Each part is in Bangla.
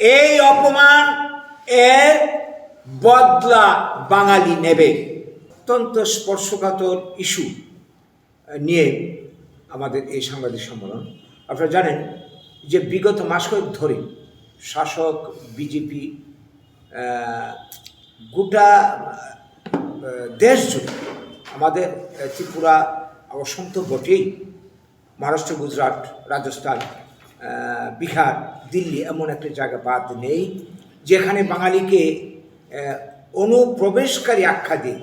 এই অপমান এর বদলা বাঙালি নেবে। অত্যন্ত স্পর্শকাতর ইস্যু নিয়ে আমাদের এই সাংবাদিক সম্মেলন। আপনারা জানেন যে বিগত মাস কয়েক ধরে শাসক, বিজেপি গোটা দেশ জুড়ে আমাদের ত্রিপুরা অসন্ত বটেই, মহারাষ্ট্র, গুজরাট, রাজস্থান বিহার দিল্লি এমন একটা জায়গা বাদ নেই, যেখানে বাঙালিকে অনুপ্রবেশকারী আখ্যা দিয়ে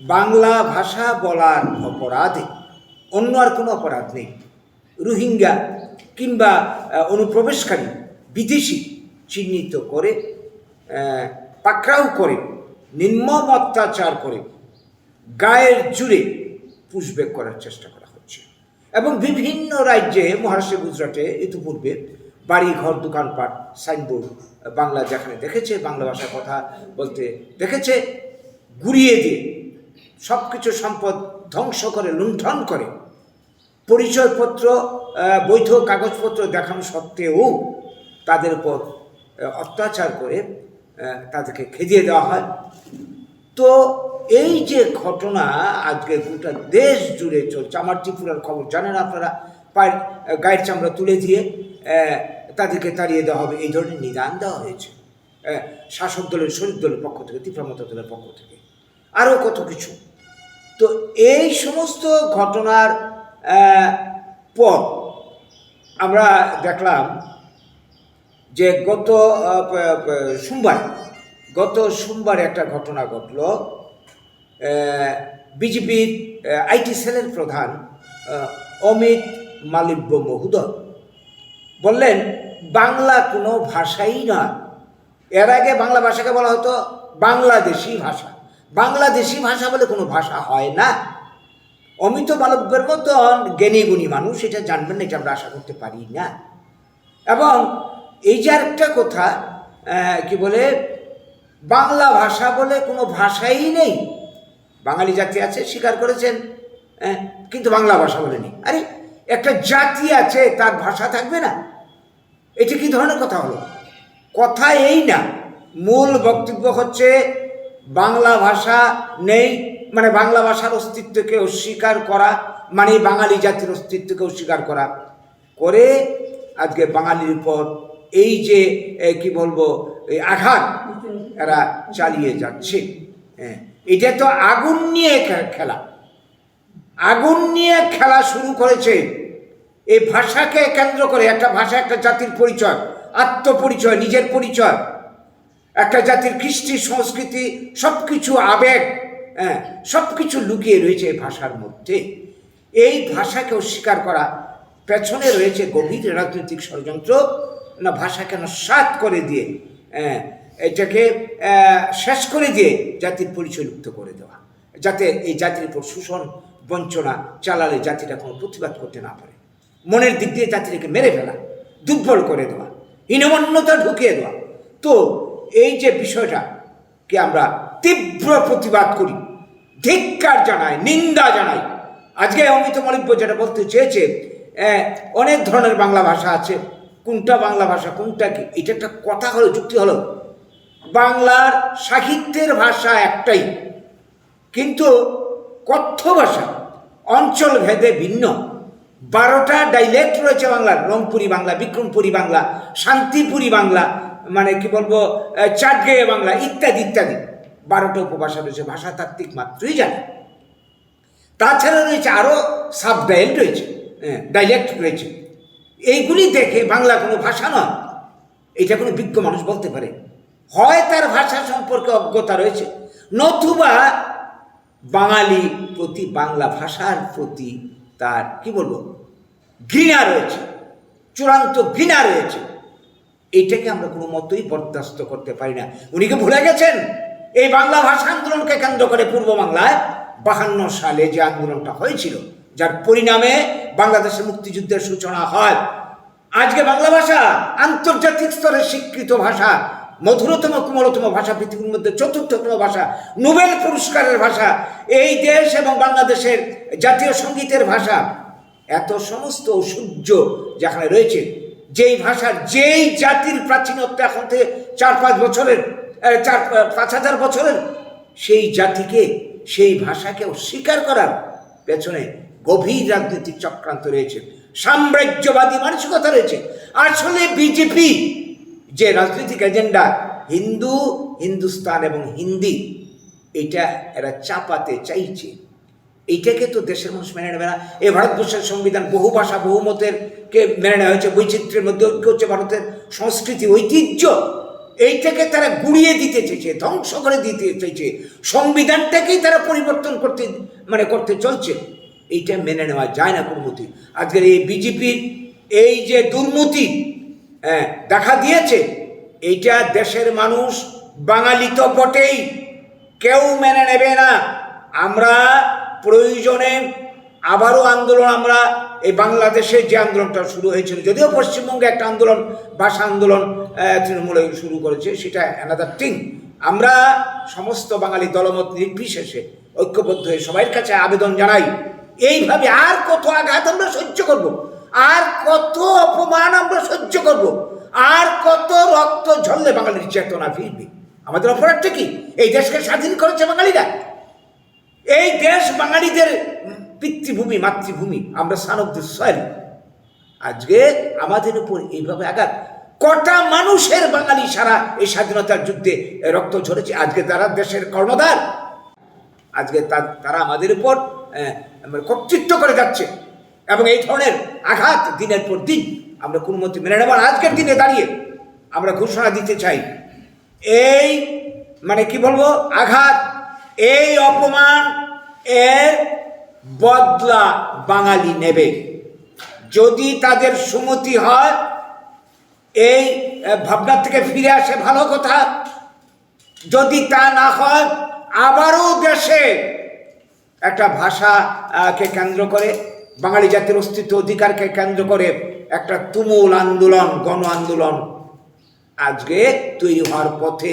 বাংলা ভাষা বলার অপরাধে, অন্য আর কোনো অপরাধ নেই। রোহিঙ্গা কিংবা অনুপ্রবেশকারী বিদেশি চিহ্নিত করে পাকড়াও করে নির্মম অত্যাচার করে, গায়ের জুড়ে পুষবেক করার চেষ্টা করা হচ্ছে। এবং বিভিন্ন রাজ্যে, মহারাষ্ট্র, গুজরাটে ইতিপূর্বে বাড়ি, ঘর দোকানপাট সাইনবোর্ড, বাংলা যেখানে দেখেছে, বাংলা ভাষার কথা বলতে দেখেছে ঘুরিয়ে দিয়ে সব কিছু সম্পদ ধ্বংস করে, লুণ্ঠন করে। পরিচয়পত্র বৈধ কাগজপত্র দেখানো সত্ত্বেও তাদের উপর অত্যাচার করে তাদেরকে খেদিয়ে দেওয়া হয়। তো এই যে ঘটনা আজকে গোটা দেশ জুড়ে চলছে, আমার ত্রিপুরার খবর জানেন আপনারা, পায়ের গায়ের চামড়া তুলে দিয়ে তাদেরকে তাড়িয়ে দেওয়া হবে, এই ধরনের নিদান দেওয়া হয়েছে। শাসক দলের শরীর দলের পক্ষ থেকে ত্রিপুরা মতো দলের পক্ষ থেকে। আরও কত কিছু। তো এই সমস্ত ঘটনার পর আমরা দেখলাম যে গত সোমবার গত সোমবার একটা ঘটনা ঘটল। বিজেপির আইটি সেলের প্রধান অমিত মালিব্য মহোদয়। বললেন, বাংলা কোনো ভাষাই নয় এর আগে বাংলা ভাষাকে বলা হতো বাংলাদেশি ভাষা। বাংলাদেশি ভাষা বলে কোনো ভাষা হয় না। অমিত মালব্যের মতন জ্ঞানী গুণী মানুষ এটা জানবেন না, এটা আমরা আশা করতে পারি না। এবং এই যে একটা কথা কি বলে, বাংলা ভাষা বলে কোনো ভাষাই নেই। বাঙালি জাতি আছে, স্বীকার করেছেন কিন্তু বাংলা ভাষা বলে নেই আরে, একটা জাতি আছে, তার ভাষা থাকবে না। এটা কি ধরনের কথা হলো? কথা এই না। মূল বক্তব্য হচ্ছে, বাংলা ভাষা নেই মানে বাংলা ভাষার অস্তিত্বকে অস্বীকার করা মানে বাঙালি জাতির অস্তিত্বকে অস্বীকার করা। করে আজকে বাঙালির উপর এই যে কি বলব, এই আঘাত এরা চালিয়ে যাচ্ছে। হ্যাঁ এটা তো আগুন নিয়ে খেলা। আগুন নিয়ে খেলা শুরু করেছে। এই ভাষাকে কেন্দ্র করে একটা ভাষা একটা জাতির পরিচয় আত্মপরিচয় নিজের পরিচয় একটা জাতির কৃষ্টি সংস্কৃতি সব কিছু আবেগ হ্যাঁ সব কিছু লুকিয়ে রয়েছে এই ভাষার মধ্যে। এই ভাষাকে অস্বীকার করা পেছনে রয়েছে গভীর রাজনৈতিক ষড়যন্ত্র না ভাষাকে নস্বাত করে দিয়ে হ্যাঁ, এটাকে শেষ করে দিয়ে জাতির পরিচয় লুপ্ত করে দেওয়া যাতে এই জাতির উপর শোষণ বঞ্চনা চালালে জাতিটা কোনো প্রতিবাদ করতে না পারে। মনের দিক দিয়ে জাতিটাকে মেরে ফেলা, দুর্বল করে দেওয়া, হীনমন্যতা ঢুকিয়ে দেওয়া। তো এই যে বিষয়টা কে আমরা তীব্র প্রতিবাদ করি, ধিক্কার জানাই, নিন্দা জানাই। আজকে অমিত মালিব্য যেটা বলতে চেয়েছে অনেক ধরনের বাংলা ভাষা আছে। কোনটা বাংলা ভাষা, কোনটা কি? এটা একটা কথা হলো, যুক্তি হলো। বাংলার সাহিত্যের ভাষা একটাই। কিন্তু কথ্য ভাষা, অঞ্চল ভেদে ভিন্ন। বারোটা ডাইলেক্ট রয়েছে বাংলার রংপুরি বাংলা, বিক্রমপুরি বাংলা, শান্তিপুরি বাংলা মানে কি বলব চাটগেয়ে বাংলা, ইত্যাদি ইত্যাদি। বারোটা উপভাষা রয়েছে, ভাষাতাত্ত্বিক মাত্রই জানে। তাছাড়া রয়েছে আরও সাব ডাইলেক্ট রয়েছে ডাইলেক্ট রয়েছে। এইগুলি দেখে বাংলা কোনো ভাষা নয়। এটা কোনো বিজ্ঞ মানুষ বলতে পারে। হয় তার ভাষা সম্পর্কে অজ্ঞতা রয়েছে, নতুবা বাঙালি প্রতি বাংলা ভাষার প্রতি তার, কি বলব, ঘৃণা রয়েছে, চূড়ান্ত ঘৃণা রয়েছে। এইটাকে আমরা কোনো মতোই বরদাস্ত করতে পারি না। উনি কি ভুলে গেছেন? এই বাংলা ভাষা আন্দোলনকে কেন্দ্র করে পূর্ব বাংলায় বাহান্ন সালে যে আন্দোলনটা হয়েছিল, যার পরিণামে বাংলাদেশের মুক্তিযুদ্ধের সূচনা হয়। আজকে বাংলা ভাষা আন্তর্জাতিক স্তরে স্বীকৃত ভাষা। মধুরতম, কোমলতম ভাষা, পৃথিবীর মধ্যে চতুর্থতম ভাষা, নোবেল পুরস্কারের ভাষা, এই দেশ এবং বাংলাদেশের জাতীয় সঙ্গীতের ভাষা। এত সমস্ত সূর্য যেখানে রয়েছে, যেই ভাষার, যেই জাতির প্রাচীনত্ব এখন থেকে চার পাঁচ বছরের চার পাঁচ হাজার বছরের, সেই জাতিকে, সেই ভাষাকে অস্বীকার করার পেছনে গভীর রাজনৈতিক চক্রান্ত রয়েছে, সাম্রাজ্যবাদী মানসিকতা রয়েছে। আসলে বিজেপি যে রাজনৈতিক এজেন্ডা হিন্দু, হিন্দুস্তান এবং হিন্দি, এটা এরা চাপাতে চাইছে। এইটাকে তো দেশের মানুষ মেনে নেবে না। এই ভারতবর্ষের সংবিধান বহু ভাষা, বহু মতের কে মেনে নেওয়া হয়েছে, বৈচিত্র্যের মধ্যে ঐক্য হচ্ছে ভারতের সংস্কৃতি, ঐতিহ্য। এইটাকে তারা গুড়িয়ে দিতে চেয়েছে ধ্বংস করে দিতে চেয়েছে সংবিধানটাকেই তারা পরিবর্তন করতে মানে করতে চলছে। এইটা মেনে নেওয়া যায় না কোনো মতে। আজকের এই বিজেপির এই যে দুর্নীতি দেখা দিয়েছে। এইটা দেশের মানুষ, বাঙালি তো বটেই। কেউ মেনে নেবে না। আমরা প্রয়োজনে আবারও আন্দোলন, আমরা এই বাংলাদেশে যে আন্দোলনটা শুরু হয়েছিল, যদিও পশ্চিমবঙ্গে একটা আন্দোলন, ভাষা আন্দোলন তৃণমূলে শুরু করেছে, সেটা অ্যানাদার থিং আমরা সমস্ত বাঙালি দলমত নির্বিশেষে ঐক্যবদ্ধ হয়ে সবার কাছে আবেদন জানাই। এইভাবে আর কত আঘাত আমরা সহ্য করব? আর কত অপমান আমরা সহ্য করব? আর কত রক্ত ঝরলে বাঙালির চেতনা ফিরবে? আমাদের অপরাধটা কি? এই দেশকে স্বাধীন করেছে বাঙালিরা? এই দেশ বাঙালিদের পিতৃভূমি, মাতৃভূমি, আমরা সান অফ সয়েল আজকে আমাদের উপর এইভাবে আঘাত। কটা মানুষের বাঙালি সারা এই স্বাধীনতার যুদ্ধে রক্ত ঝরেছে? আজকে তারা দেশের কর্ণধার। আজকে তারা আমাদের উপর কর্তৃত্ব করে যাচ্ছে। এবং এই ধরনের আঘাত দিনের পর দিন আমরা কোনো মতে মেনে নেব আজকের দিনে দাঁড়িয়ে আমরা ঘোষণা দিতে চাই। এই মানে কি বলব? আঘাত, এই অপমান এর বদলা বাঙালি নেবে। যদি তাদের সুমতি হয়, এই ভাবনার থেকে ফিরে আসে ভালো কথা। যদি তা না হয়, আবারও দেশে একটা ভাষাকে কেন্দ্র করে বাঙালি জাতির অস্তিত্ব অধিকারকে কেন্দ্র করে একটা তুমুল আন্দোলন, গণ আন্দোলন আজকে তৈরি হওয়ার পথে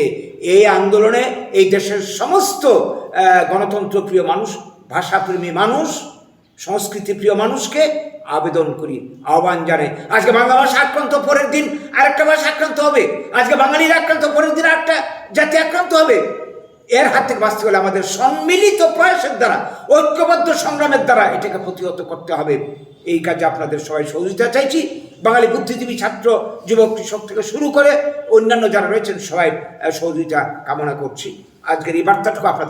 এই আন্দোলনে এই দেশের সমস্ত গণতন্ত্রপ্রিয় মানুষ, ভাষাপ্রেমী মানুষ সংস্কৃতিপ্রিয় মানুষকে আবেদন করি, আহ্বান জানে আজকে বাংলা ভাষা আক্রান্ত, পরের দিন আরেকটা ভাষা আক্রান্ত হবে। আজকে বাঙালির আক্রান্ত, পরের দিন আরেকটা জাতি আক্রান্ত হবে। এর হাত থেকে বাঁচতে হলে আমাদের সম্মিলিত প্রয়াসের দ্বারা, ঐক্যবদ্ধ সংগ্রামের দ্বারা এটাকে প্রতিহত করতে হবে। এই কাজে আপনাদের সবাই সহযোগিতা চাইছি। বাঙালি বুদ্ধিজীবী ছাত্র, যুবক, কৃষক থেকে শুরু করে অন্যান্য যারা রয়েছেন সবাই সহযোগিতা কামনা করছি। আজকের এই বার্তাটুকু আপনাদের